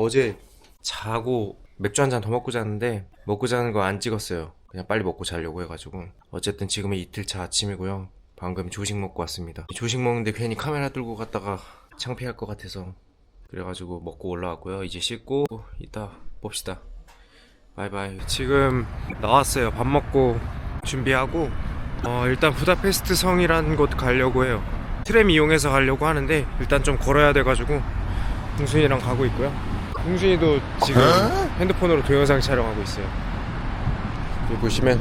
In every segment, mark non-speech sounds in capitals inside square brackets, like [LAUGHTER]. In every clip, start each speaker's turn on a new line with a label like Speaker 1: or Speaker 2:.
Speaker 1: 어제 자고 맥주 한 잔 더 먹고 잤는데 먹고 자는 거 안 찍었어요. 그냥 빨리 먹고 자려고 해가지고 어쨌든 지금은 이틀차 아침이고요. 방금 조식 먹고 왔습니다. 조식 먹는데 괜히 카메라 들고 갔다가 창피할 것 같아서 그래가지고 먹고 올라왔고요. 이제 씻고 이따 봅시다. 바이바이. 지금 나왔어요. 밥 먹고 준비하고 어, 일단 부다페스트 성이라는 곳 가려고 해요. 트램 이용해서 가려고 하는데 일단 좀 걸어야 돼가지고 홍순이랑 가고 있고요. 홍순이도 지금 핸드폰으로 동영상 촬영하고 있어요. 여기 보시면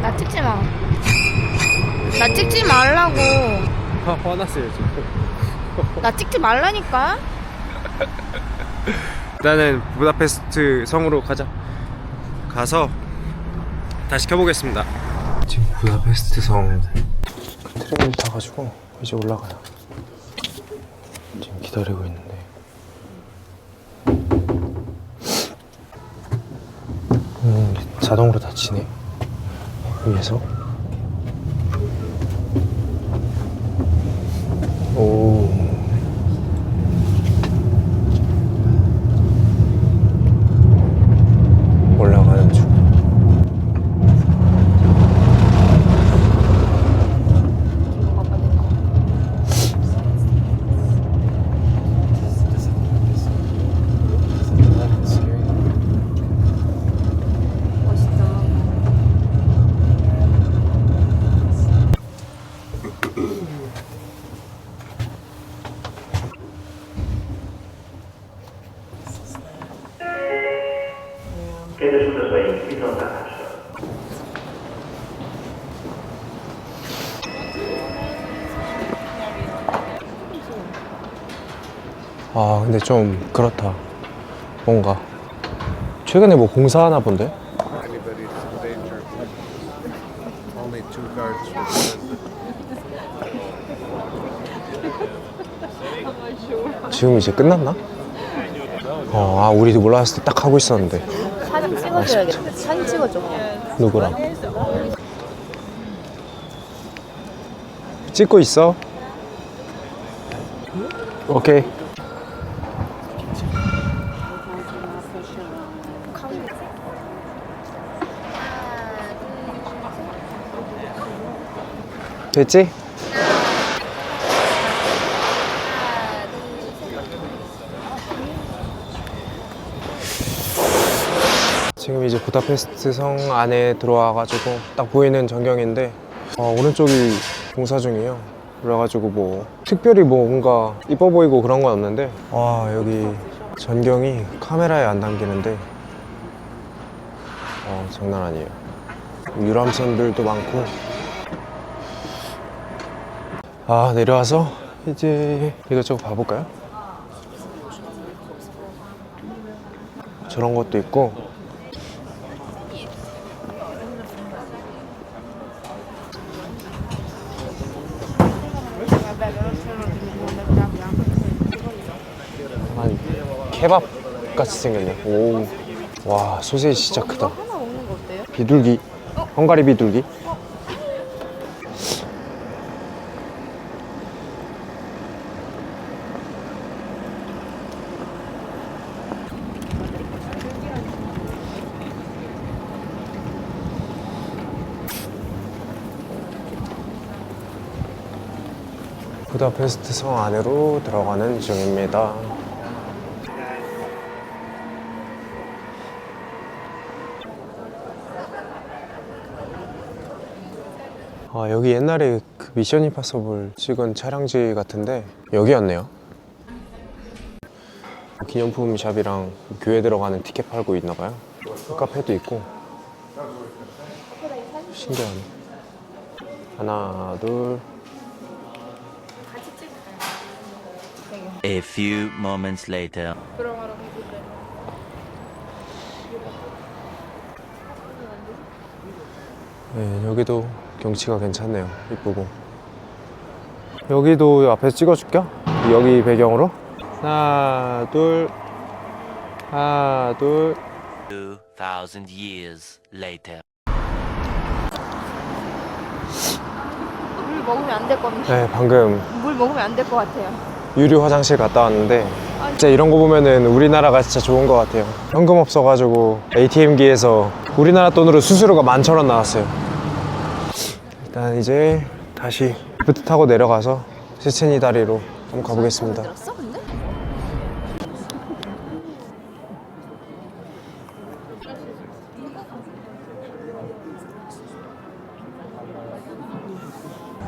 Speaker 2: 나 찍지 마. 나 찍지 말라고.
Speaker 1: 화, 화났어요 지금. [LAUGHS]
Speaker 2: 나 찍지 말라니까.
Speaker 1: 일단은 부다페스트 성으로 가자. 가서 다시 켜보겠습니다. 지금 부다페스트 성 트램을 타가지고 이제 올라가요. 지금 기다리고 있는데. 음, 자동으로 닫히네. 위에서. 근데 좀 그렇다 뭔가 최근에 뭐 공사하나 본데? 지금 이제 끝났나? 어, 아 우리도 몰랐을 때 딱 하고 있었는데
Speaker 2: 사진 찍어줘야겠다. 사진 찍어줘.
Speaker 1: 누구랑? 찍고 있어? 오케이 됐지? 지금 이제 부다페스트 성 안에 들어와가지고 딱 보이는 전경인데 어, 오른쪽이 공사 중이에요. 그래가지고 뭐 특별히 뭐 뭔가 이뻐 보이고 그런 건 없는데 와 여기 전경이 카메라에 안 담기는데 어, 장난 아니에요. 유람선들도 많고 아 내려와서 이제 이것저것 봐볼까요? 저런 것도 있고 한 케밥 같이 생겼네. 오, 와 소세지 진짜 크다. 비둘기, 헝가리 비둘기. 부다페스트 성 안으로 들어가는 중입니다. 아, 여기 옛날에 그 미션 임파서블 찍은 촬영지 같은데 여기였네요. 기념품 샵이랑 교회 들어가는 티켓 팔고 있나 봐요. 카페도 있고. 신기하네. 하나, 둘.
Speaker 3: A few moments later.
Speaker 1: 네, 여기도 경치가 괜찮네요. 이쁘고. 여기도 앞에서 찍어줄까? 여기 배경으로? 하나, 둘. 하나, 둘.
Speaker 3: 2000 years later.
Speaker 2: 물 먹으면 안 될 겁니다.
Speaker 1: 네, 방금
Speaker 2: 물 먹으면 안 될 것 같아요.
Speaker 1: 유료 화장실 갔다 왔는데 진짜 이런 거 보면은 우리나라가 진짜 좋은 것 같아요. 현금 없어가지고 ATM기에서 우리나라 돈으로 수수료가 만천 원 나왔어요. 일단 이제 다시 리프트 타고 내려가서 세첸이 다리로 한번 가보겠습니다.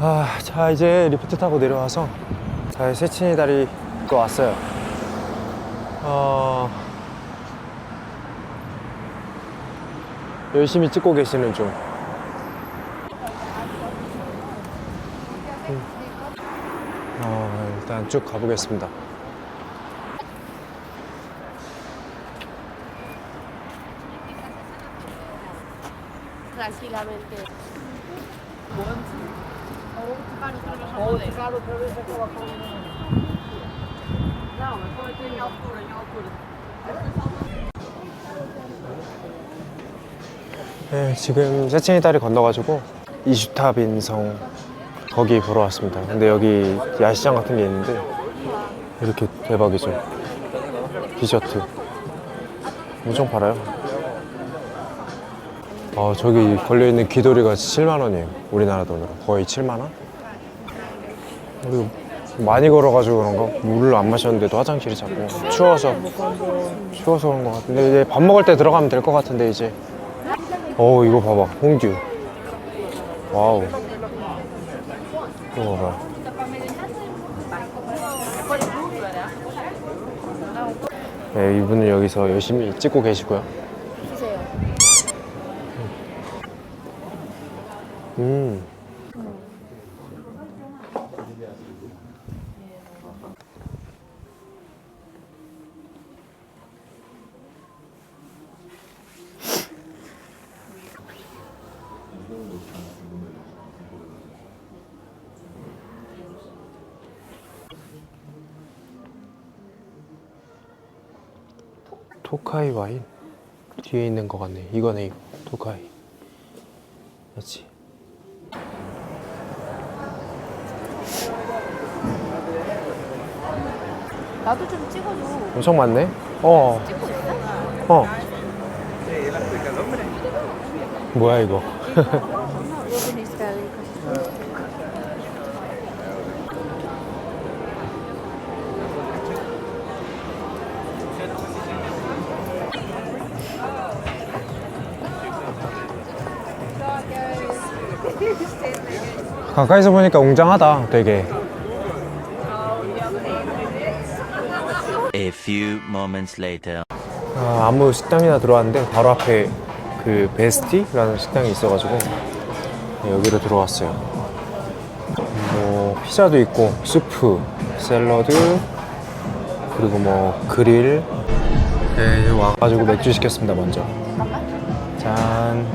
Speaker 1: 아, 자 이제 리프트 타고 내려와서 자 세친이 다리 또 왔어요. 어, 열심히 찍고 계시는 중. 음. 어, 일단 쭉 가보겠습니다. 네, 지금 세친이 다리 건너가지고 이슈타 빈성 거기 보러 왔습니다. 근데 여기 야시장 같은 게 있는데 이렇게 대박이죠. 디저트 엄청 팔아요. 아 저기 걸려 있는 귀돌이가 7만 원이에요. 우리나라 돈으로 거의 7만 원. 그리고 많이 걸어가지고 그런가 물을 안 마셨는데도 화장실이 자꾸 추워서. 추워서 그런 것 같은데 이제 밥 먹을 때 들어가면 될 것 같은데 이제. 어 이거 봐봐. 홍듀. 와우. 이거 봐봐. 네 이분은 여기서 열심히 찍고 계시고요. 음 토카이 와인 뒤에 있는 거 같네 이거네 이거 토카이 그렇지
Speaker 2: 나도 좀 찍어줘.
Speaker 1: 엄청 많네 어
Speaker 2: 찍고 있어?
Speaker 1: 어. 뭐야 이거? [LAUGHS] [LAUGHS] 가까이서 보니까 웅장하다, 되게.
Speaker 3: A few moments later.
Speaker 1: 아, 아무 식당이나 들어왔는데 바로 앞에 그 베스티라는 식당이 있어가지고 네, 여기로 들어왔어요. 뭐 피자도 있고 수프, 샐러드 그리고 뭐 그릴. 네 와가지고 맥주 시켰습니다 먼저. 짠.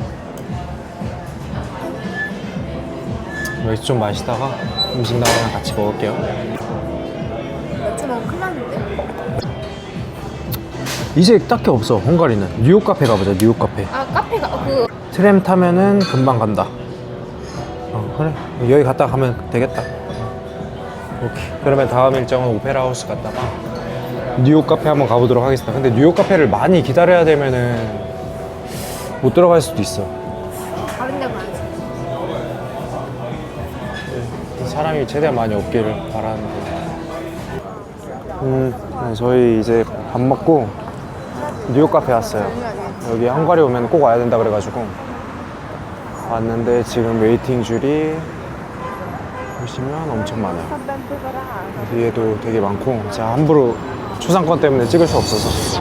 Speaker 1: 맥주 좀 마시다가 음식 나오면 같이 먹을게요.
Speaker 2: 맥주 먹으면 큰일 났는데?
Speaker 1: 이제 딱히 없어 헝가리는. 뉴욕 카페 가보자 뉴욕 카페.
Speaker 2: 아 카페가 그
Speaker 1: 트램 타면은 금방 간다. 어 그래. 여기 갔다 가면 되겠다. 오케이. 그러면 다음 일정은 오페라 하우스 갔다가 뉴욕 카페 한번 가보도록 하겠습니다. 근데 뉴욕 카페를 많이 기다려야 되면은 못 들어갈 수도 있어 사람이 최대한 많이 없기를 바라는데. 음 네, 저희 이제 밥 먹고 뉴욕 카페 왔어요. 여기 헝가리 오면 꼭 와야 된다 그래가지고 왔는데 지금 웨이팅 줄이 보시면 엄청 많아요. 뒤에도 되게 많고 제가 함부로 초상권 때문에 찍을 수 없어서.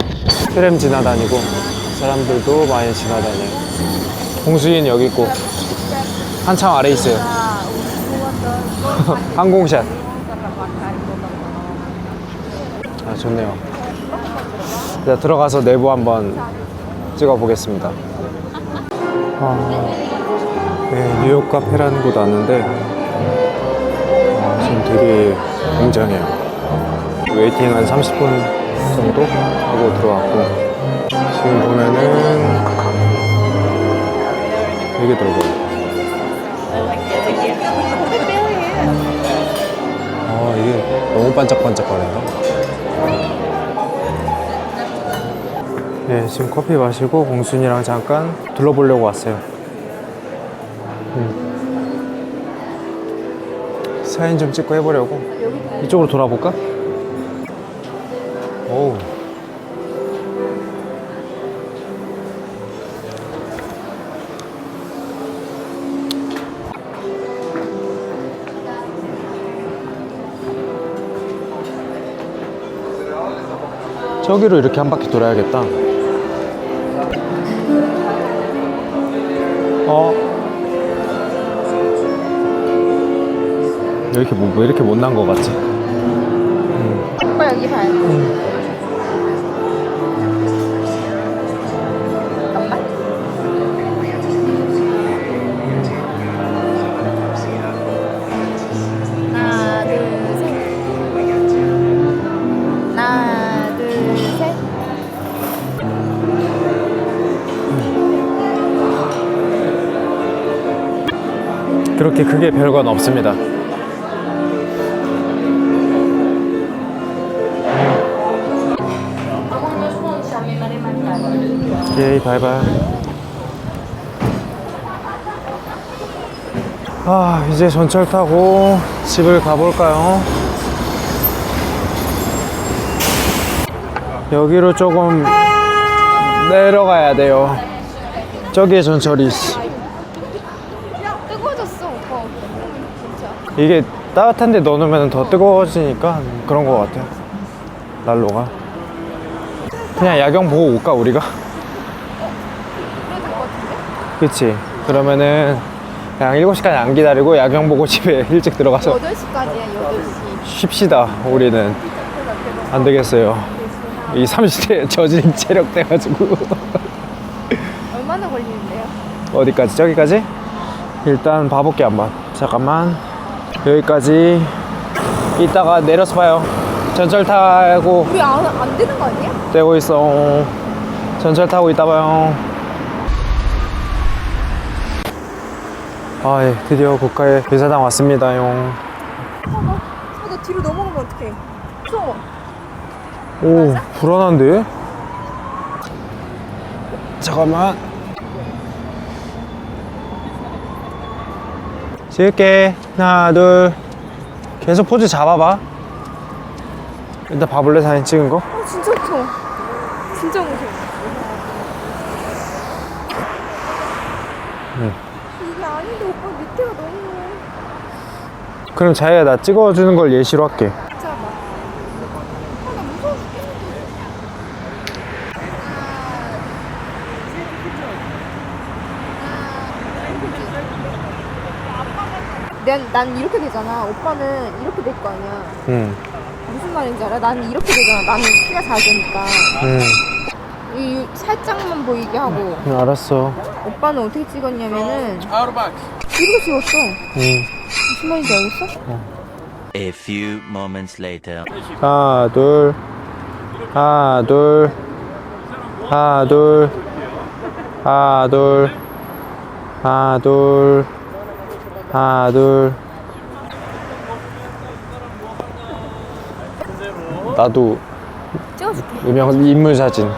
Speaker 1: 트램 지나다니고 사람들도 많이 지나다녀요. 홍수인 여기 있고 한참 아래 있어요 [LAUGHS] 항공샷. 아 좋네요. 자 들어가서 내부 한번 찍어 보겠습니다. 아, 네, 뉴욕 카페라는 곳 왔는데 아, 지금 되게 굉장해요. 웨이팅 한 30분 정도 하고 들어왔고 지금 보면은 되게 넓어요 이게 너무 반짝반짝거린다. 네, 지금 커피 마시고 공순이랑 잠깐 둘러보려고 왔어요. 음. 사진 좀 찍고 해보려고. 이쪽으로 돌아볼까? 오. 저기로 이렇게 한 바퀴 돌아야겠다. 어? 왜 이렇게 뭐, 왜 이렇게 못난 거 같지?
Speaker 2: 오빠 여기 봐요. 잠
Speaker 1: 그렇게 크게 별건 없습니다. 오케이, 바이바이. 아, 이제 전철 타고 집을 가볼까요? 여기로 조금 내려가야 돼요. 저기에 전철이 있어.
Speaker 2: 뜨거워졌어, 오빠. 진짜.
Speaker 1: 이게 따뜻한 데 넣어놓으면 더 뜨거워지니까 그런 것 같아요. 난로가. 그냥 야경 보고 올까 우리가? 그치. 그러면은 그냥 7시까지 안 기다리고 야경 보고 집에 [LAUGHS] 일찍 들어가서
Speaker 2: 8시까지야, 8시.
Speaker 1: 쉽시다. 우리는 안 되겠어요. 이 30대 [LAUGHS] 저질 체력 돼가지고 [LAUGHS]
Speaker 2: 얼마나 걸리는데요?
Speaker 1: 어디까지? 저기까지? 일단 봐볼게 한번. 잠깐만. 여기까지. 이따가 내려서 봐요. 전철 타고
Speaker 2: 우리 안, 안 되는 거 아니야?
Speaker 1: 떼고 있어. 전철 타고 있다 봐요. 아, 예. 드디어 국가의 의사당 왔습니다용.
Speaker 2: 아, 나 뒤로 넘어가면 어떡해. 무서워.
Speaker 1: 오, 불안한데? 잠깐만. 찍을게. 하나, 둘. 계속 포즈 잡아봐. 일단 봐볼래? 사진 찍은 거?
Speaker 2: 아, 진짜 무서워. 진짜 무서워. 이게 아닌데 오빠 밑에가 너무
Speaker 1: 그럼 자기가 나 찍어주는 걸 예시로 할게.
Speaker 2: 잡아. 아, 나 무서워 죽겠는데. 난, 난 이렇게 되잖아. 오빠는 이렇게 될 거 아니야.
Speaker 1: 응.
Speaker 2: 무슨 말인지 알아? 나는 이렇게 되잖아. 나는 키가 작으니까.
Speaker 1: 응.
Speaker 2: 이 살짝만 보이게 하고.
Speaker 1: 응, 알았어.
Speaker 2: 오빠는 어떻게 찍었냐면은. 이렇게 찍었어.
Speaker 1: 응.
Speaker 2: 무슨 말인지 알겠어?
Speaker 3: A few moments later.
Speaker 1: 하나, 둘. 하나, 둘. 하나, 둘. 하나, 둘. 하나, 둘. 하나, 둘. 나도
Speaker 2: 찍어줄게.
Speaker 1: 유명 인물 사진.